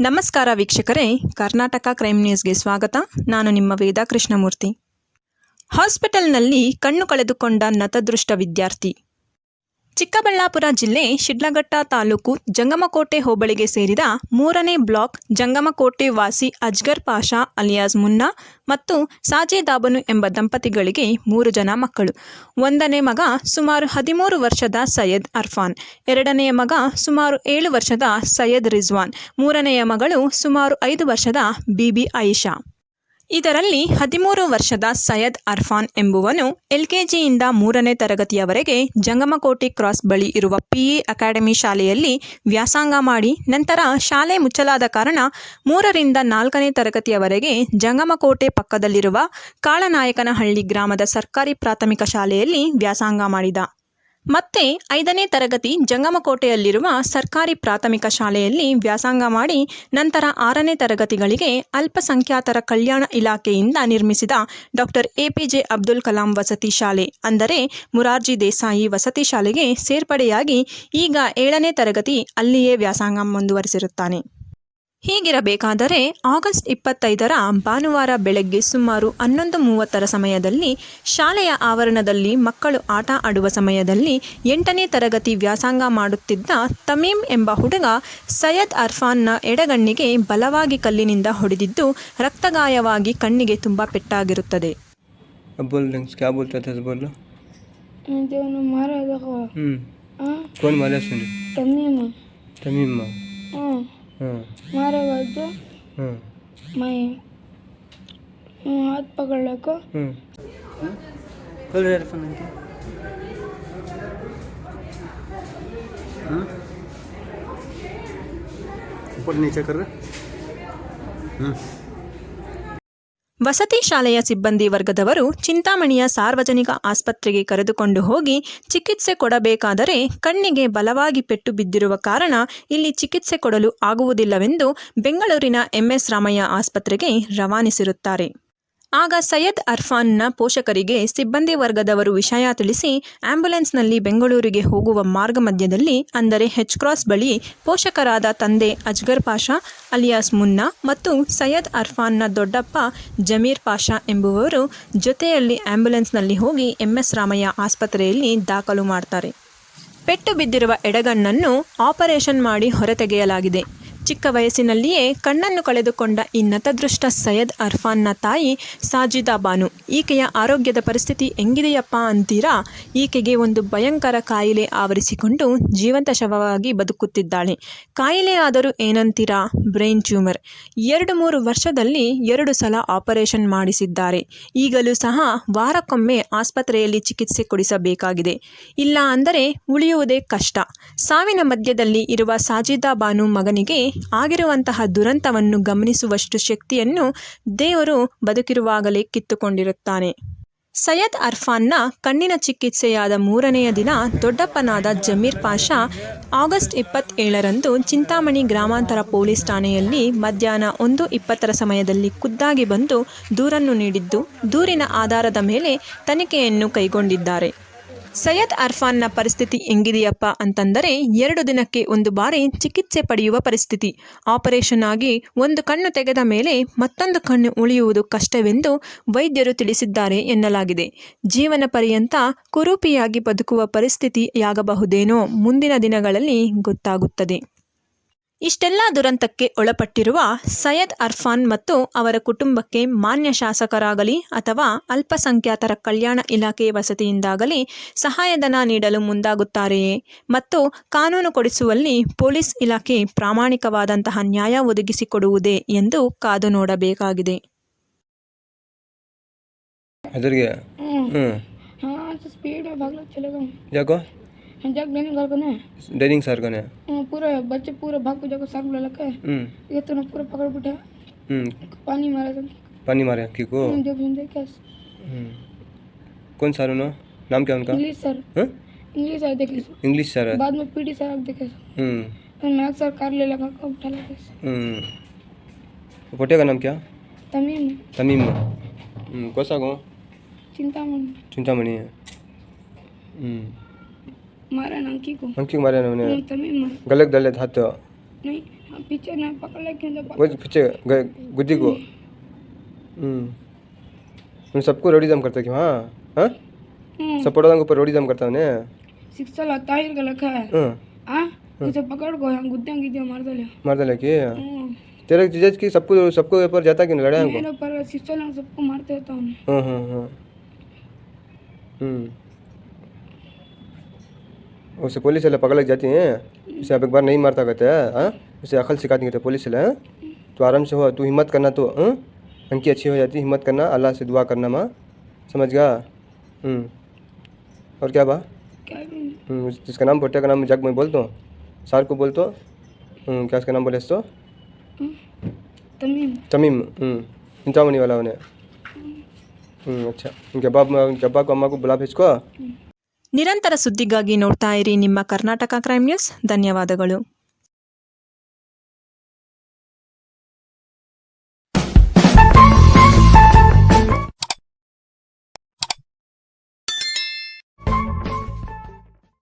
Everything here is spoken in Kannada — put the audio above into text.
ನಮಸ್ಕಾರ ವೀಕ್ಷಕರೇ, ಕರ್ನಾಟಕ ಕ್ರೈಮ್ ನ್ಯೂಸ್ಗೆ ಸ್ವಾಗತ. ನಾನು ನಿಮ್ಮ ವೇದಾ ಕೃಷ್ಣಮೂರ್ತಿ. ಹಾಸ್ಪಿಟಲ್ನಲ್ಲಿ ಕಣ್ಣು ಕಳೆದುಕೊಂಡ ನತದೃಷ್ಟ ವಿದ್ಯಾರ್ಥಿ. ಚಿಕ್ಕಬಳ್ಳಾಪುರ ಜಿಲ್ಲೆ ಶಿಡ್ಲಘಟ್ಟ ತಾಲೂಕು ಜಂಗಮಕೋಟೆ ಹೋಬಳಿಗೆ ಸೇರಿದ ಮೂರನೇ ಬ್ಲಾಕ್ ಜಂಗಮಕೋಟೆ ವಾಸಿ ಅಜ್ಗರ್ ಪಾಷಾ ಅಲಿಯಾಸ್ ಮುನ್ನಾ ಮತ್ತು ಸಾಜೇದಾಬನು ಎಂಬ ದಂಪತಿಗಳಿಗೆ ಮೂರು ಜನ ಮಕ್ಕಳು. ಒಂದನೇ ಮಗ ಸುಮಾರು ಹದಿಮೂರು ವರ್ಷದ ಸೈಯದ್ ಅರ್ಫಾನ್ ಎರಡನೆಯ ಮಗ ಸುಮಾರು ಏಳು ವರ್ಷದ ಸೈಯದ್ ರಿಜ್ವಾನ್, ಮೂರನೆಯ ಮಗಳು ಸುಮಾರು ಐದು ವರ್ಷದ ಬಿಬಿ ಆಯಿಷಾ ಇದರಲ್ಲಿ ಹದಿಮೂರು ವರ್ಷದ ಸಯದ್ ಅರ್ಫಾನ್ ಎಂಬುವನು ಎಲ್ಕೆಜಿಯಿಂದ ಮೂರನೇ ತರಗತಿಯವರೆಗೆ ಜಂಗಮಕೋಟೆ ಕ್ರಾಸ್ ಬಳಿ ಇರುವ ಪಿಇ ಅಕಾಡೆಮಿ ಶಾಲೆಯಲ್ಲಿ ವ್ಯಾಸಂಗ ಮಾಡಿ ನಂತರ ಶಾಲೆ ಮುಚ್ಚಲಾದ ಕಾರಣ ಮೂರರಿಂದ ನಾಲ್ಕನೇ ತರಗತಿಯವರೆಗೆ ಜಂಗಮಕೋಟೆ ಪಕ್ಕದಲ್ಲಿರುವ ಕಾಳನಾಯಕನಹಳ್ಳಿ ಗ್ರಾಮದ ಸರ್ಕಾರಿ ಪ್ರಾಥಮಿಕ ಶಾಲೆಯಲ್ಲಿ ವ್ಯಾಸಂಗ ಮಾಡಿದ. ಮತ್ತೆ ಐದನೇ ತರಗತಿ ಜಂಗಮಕೋಟೆಯಲ್ಲಿರುವ ಸರ್ಕಾರಿ ಪ್ರಾಥಮಿಕ ಶಾಲೆಯಲ್ಲಿ ವ್ಯಾಸಂಗ ಮಾಡಿ ನಂತರ ಆರನೇ ತರಗತಿಗಳಿಗೆ ಅಲ್ಪಸಂಖ್ಯಾತರ ಕಲ್ಯಾಣ ಇಲಾಖೆಯಿಂದ ನಿರ್ಮಿಸಿದ ಡಾಕ್ಟರ್ ಎಪಿಜೆ ಅಬ್ದುಲ್ ಕಲಾಂ ವಸತಿ ಶಾಲೆ, ಅಂದರೆ ಮುರಾರ್ಜಿ ದೇಸಾಯಿ ವಸತಿ ಶಾಲೆಗೆ ಸೇರ್ಪಡೆಯಾಗಿ ಈಗ ಏಳನೇ ತರಗತಿ ಅಲ್ಲಿಯೇ ವ್ಯಾಸಂಗ ಮುಂದುವರಿಸಿರುತ್ತಾನೆ. ಹೀಗಿರಬೇಕಾದರೆ ಆಗಸ್ಟ್ ಇಪ್ಪತ್ತೈದರ ಭಾನುವಾರ ಬೆಳಗ್ಗೆ ಸುಮಾರು ಹನ್ನೊಂದು ಮೂವತ್ತರ ಸಮಯದಲ್ಲಿ ಶಾಲೆಯ ಆವರಣದಲ್ಲಿ ಮಕ್ಕಳು ಆಟ ಆಡುವ ಸಮಯದಲ್ಲಿ ಎಂಟನೇ ತರಗತಿ ವ್ಯಾಸಂಗ ಮಾಡುತ್ತಿದ್ದ ತಮೀಮ್ ಎಂಬ ಹುಡುಗ ಸೈಯದ್ ಅರ್ಫಾನ್ನ ಎಡಗಣ್ಣಿಗೆ ಬಲವಾಗಿ ಕಲ್ಲಿನಿಂದ ಹೊಡೆದಿದ್ದು ರಕ್ತಗಾಯವಾಗಿ ಕಣ್ಣಿಗೆ ತುಂಬ ಪೆಟ್ಟಾಗಿರುತ್ತದೆ. ಹ್ಞೂ ಮಾರ ಬರ್ತ ಹ್ಞೂ ಮೈ ಹ್ಞೂ ಹತ್ತು ಪಗಡ್ಲಾಕ ಹ್ಞೂ ಹ್ಞೂ ರೆಡ್ ಅಂತ ಪೂರ್ಣಿ ಚಕ್ರ ಹ್ಞೂ ವಸತಿ ಶಾಲೆಯ ಸಿಬ್ಬಂದಿ ವರ್ಗದವರು ಚಿಂತಾಮಣಿಯ ಸಾರ್ವಜನಿಕ ಆಸ್ಪತ್ರೆಗೆ ಕರೆದುಕೊಂಡು ಹೋಗಿ ಚಿಕಿತ್ಸೆ ಕೊಡಬೇಕಾದರೆ ಕಣ್ಣಿಗೆ ಬಲವಾಗಿ ಪೆಟ್ಟು ಬಿದ್ದಿರುವ ಕಾರಣ ಇಲ್ಲಿ ಚಿಕಿತ್ಸೆ ಕೊಡಲು ಆಗುವುದಿಲ್ಲವೆಂದು ಬೆಂಗಳೂರಿನ ಎಂಎಸ್ ರಾಮಯ್ಯ ಆಸ್ಪತ್ರೆಗೆ ರವಾನಿಸಿರುತ್ತಾರೆ. ಆಗ ಸೈಯದ್ ಅರ್ಫಾನ್ನ ಪೋಷಕರಿಗೆ ಸಿಬ್ಬಂದಿ ವರ್ಗದವರು ವಿಷಯ ತಿಳಿಸಿ ಆಂಬ್ಯುಲೆನ್ಸ್ನಲ್ಲಿ ಬೆಂಗಳೂರಿಗೆ ಹೋಗುವ ಮಾರ್ಗ ಮಧ್ಯದಲ್ಲಿ, ಅಂದರೆ ಹೆಚ್ ಕ್ರಾಸ್ ಬಳಿ, ಪೋಷಕರಾದ ತಂದೆ ಅಜ್ಗರ್ ಪಾಷಾ, ಅಲಿಯಾಸ್ ಮುನ್ನಾ ಮತ್ತು ಸೈಯದ್ ಅರ್ಫಾನ್ನ ದೊಡ್ಡಪ್ಪ ಜಮೀರ್ ಪಾಷಾ ಎಂಬುವವರು ಜೊತೆಯಲ್ಲಿ ಆಂಬ್ಯುಲೆನ್ಸ್ನಲ್ಲಿ ಹೋಗಿ ಎಂಎಸ್ ರಾಮಯ್ಯ ಆಸ್ಪತ್ರೆಯಲ್ಲಿ ದಾಖಲು ಮಾಡ್ತಾರೆ. ಪೆಟ್ಟು ಬಿದ್ದಿರುವ ಎಡಗಣ್ಣನ್ನು ಆಪರೇಷನ್ ಮಾಡಿ ಹೊರತೆಗೆಯಲಾಗಿದೆ. ಚಿಕ್ಕ ವಯಸ್ಸಿನಲ್ಲಿಯೇ ಕಣ್ಣನ್ನು ಕಳೆದುಕೊಂಡ ಈ ನತದೃಷ್ಟ ಸೈಯದ್ ಅರ್ಫಾನ್ನ ತಾಯಿ ಸಾಜಿದಾ ಬಾನು. ಈಕೆಯ ಆರೋಗ್ಯದ ಪರಿಸ್ಥಿತಿ ಹೆಂಗಿದೆಯಪ್ಪ ಅಂತೀರಾ? ಈಕೆಗೆ ಒಂದು ಭಯಂಕರ ಕಾಯಿಲೆ ಆವರಿಸಿಕೊಂಡು ಜೀವಂತ ಶವವಾಗಿ ಬದುಕುತ್ತಿದ್ದಾಳೆ. ಕಾಯಿಲೆ ಆದರೂ ಏನಂತೀರಾ? Brain tumour. ಎರಡು ಮೂರು ವರ್ಷದಲ್ಲಿ ಎರಡು ಸಲ ಆಪರೇಷನ್ ಮಾಡಿಸಿದ್ದಾರೆ. ಈಗಲೂ ಸಹ ವಾರಕ್ಕೊಮ್ಮೆ ಆಸ್ಪತ್ರೆಯಲ್ಲಿ ಚಿಕಿತ್ಸೆ ಕೊಡಿಸಬೇಕಾಗಿದೆ. ಇಲ್ಲ ಅಂದರೆ ಉಳಿಯುವುದೇ ಕಷ್ಟ. ಸಾವಿನ ಮಧ್ಯದಲ್ಲಿ ಇರುವ ಸಾಜಿದಾ ಬಾನು ಮಗನಿಗೆ ಆಗಿರುವಂತಹ ದುರಂತವನ್ನು ಗಮನಿಸುವಷ್ಟು ಶಕ್ತಿಯನ್ನು ದೇವರು ಬದುಕಿರುವಾಗಲೇ ಕಿತ್ತುಕೊಂಡಿರುತ್ತಾನೆ. ಸೈಯದ್ ಅರ್ಫಾನ್ನ ಕಣ್ಣಿನ ಚಿಕಿತ್ಸೆಯಾದ ಮೂರನೆಯ ದಿನ ದೊಡ್ಡಪ್ಪನಾದ ಜಮೀರ್ ಪಾಷಾ ಆಗಸ್ಟ್ ಇಪ್ಪತ್ತೇಳರಂದು ಚಿಂತಾಮಣಿ ಗ್ರಾಮಾಂತರ ಪೊಲೀಸ್ ಠಾಣೆಯಲ್ಲಿ ಮಧ್ಯಾಹ್ನ ಒಂದು ಇಪ್ಪತ್ತರ ಸಮಯದಲ್ಲಿ ಖುದ್ದಾಗಿ ಬಂದು ದೂರನ್ನು ನೀಡಿದ್ದು, ದೂರಿನ ಆಧಾರದ ಮೇಲೆ ತನಿಖೆಯನ್ನು ಕೈಗೊಂಡಿದ್ದಾರೆ. ಸೈಯದ್ ಅರ್ಫಾನ್ನ ಪರಿಸ್ಥಿತಿ ಹೆಂಗಿದೆಯಪ್ಪ ಅಂತಂದರೆ, ಎರಡು ದಿನಕ್ಕೆ ಒಂದು ಬಾರಿ ಚಿಕಿತ್ಸೆ ಪಡೆಯುವ ಪರಿಸ್ಥಿತಿ. ಆಪರೇಷನ್ ಆಗಿ ಒಂದು ಕಣ್ಣು ತೆಗೆದ ಮೇಲೆ ಮತ್ತೊಂದು ಕಣ್ಣು ಉಳಿಯುವುದು ಕಷ್ಟವೆಂದು ವೈದ್ಯರು ತಿಳಿಸಿದ್ದಾರೆ ಎನ್ನಲಾಗಿದೆ. ಜೀವನ ಪರ್ಯಂತ ಕುರೂಪಿಯಾಗಿ ಬದುಕುವ ಪರಿಸ್ಥಿತಿಯಾಗಬಹುದೇನೋ ಮುಂದಿನ ದಿನಗಳಲ್ಲಿ ಗೊತ್ತಾಗುತ್ತದೆ. ಇಷ್ಟೆಲ್ಲ ದುರಂತಕ್ಕೆ ಒಳಪಟ್ಟಿರುವ ಸಯ್ಯದ್ ಅರ್ಫಾನ್ ಮತ್ತು ಅವರ ಕುಟುಂಬಕ್ಕೆ ಮಾನ್ಯ ಶಾಸಕರಾಗಲಿ ಅಥವಾ ಅಲ್ಪಸಂಖ್ಯಾತರ ಕಲ್ಯಾಣ ಇಲಾಖೆ ವಸತಿಯಿಂದಾಗಲಿ ಸಹಾಯಧನ ನೀಡಲು ಮುಂದಾಗುತ್ತಾರೆಯೇ? ಮತ್ತು ಕಾನೂನು ಕೊಡಿಸುವಲ್ಲಿ ಪೊಲೀಸ್ ಇಲಾಖೆ ಪ್ರಾಮಾಣಿಕವಾದಂತಹ ನ್ಯಾಯ ಒದಗಿಸಿಕೊಡುವುದೇ ಎಂದು ಕಾದು ನೋಡಬೇಕಾಗಿದೆ. ಯಾಕೋ? गया ಹ್ಞೂ हम्म ಹಾಂ ಸ್ಪೀಡ್ भागलो चलेगा जाको जाग नहीं घर बने डाइनिंग सर का ने पूरा बच्चे पूरा भाग को जाकर सर बुला लगे हम्म ये तो ना पूरा पकड़ बिठा हम्म पानी मारा था पानी मारे की को जब हम देखे हम्म कौन सर उन्हों नाम क्या उनका इंग्लिश सर हाँ इंग्लिश सर देखे इंग्लिश सर है बाद में पीटी सर देखे हम्म मैथ सर कार ले लगा कब उठा लगे हम्म पोटे का नाम क्या तमीम तमीम हम्म कौन सा गाँव चिंता मन चिंतामणि है મારા નંકી કો. નંકી મારે ને. તમે ગલક દલે થાત नहीं પીછે ના પકડે કે તો वो पीछे गए को हम्म उन सबको रोड़ी दम करता है कि हाँ हाँ सब पड़ोसन के ऊपर रोड़ी दम करता है ने शिक्षा लता ही गलत है हाँ आ उसे पकड़ को हम गुद्दी की दिया मार दले मार दले कि तेरे जीजज की सबको सबको ऊपर जाता कि लड़ा है मेरे ऊपर शिक्षा सबको मारते होता हूँ हाँ हाँ हाँ हम्म उसे पुलिस वाले पकड़ लग जाती हैं। उसे अब एक बार नहीं मारता कहते हैं हाँ? उसे अकल सिखाती कहते पुलिस वाले हैं? तो आराम से हो तू हिम्मत करना तो हाँ? अंकी अच्छी हो जाती हिम्मत करना अल्लाह से दुआ करना माँ। समझ गया? हम्म। और क्या बा? हम्म, जिसका नाम भुट्टे का नाम जग में बोल दो सार को बोल दो हम्म, क्या उसका नाम बोले तो तमीम। तमीम हम्म, चिंतामणि वाला उन्हें। अच्छा उनके अब्बा को अम्मा को बुला भेजको ನಿರಂತರ ಸುದ್ದಿಗಾಗಿ ನೋಡ್ತಾ ಇರಿ ನಿಮ್ಮ ಕರ್ನಾಟಕ ಕ್ರೈಮ್ ನ್ಯೂಸ್. ಧನ್ಯವಾದಗಳು.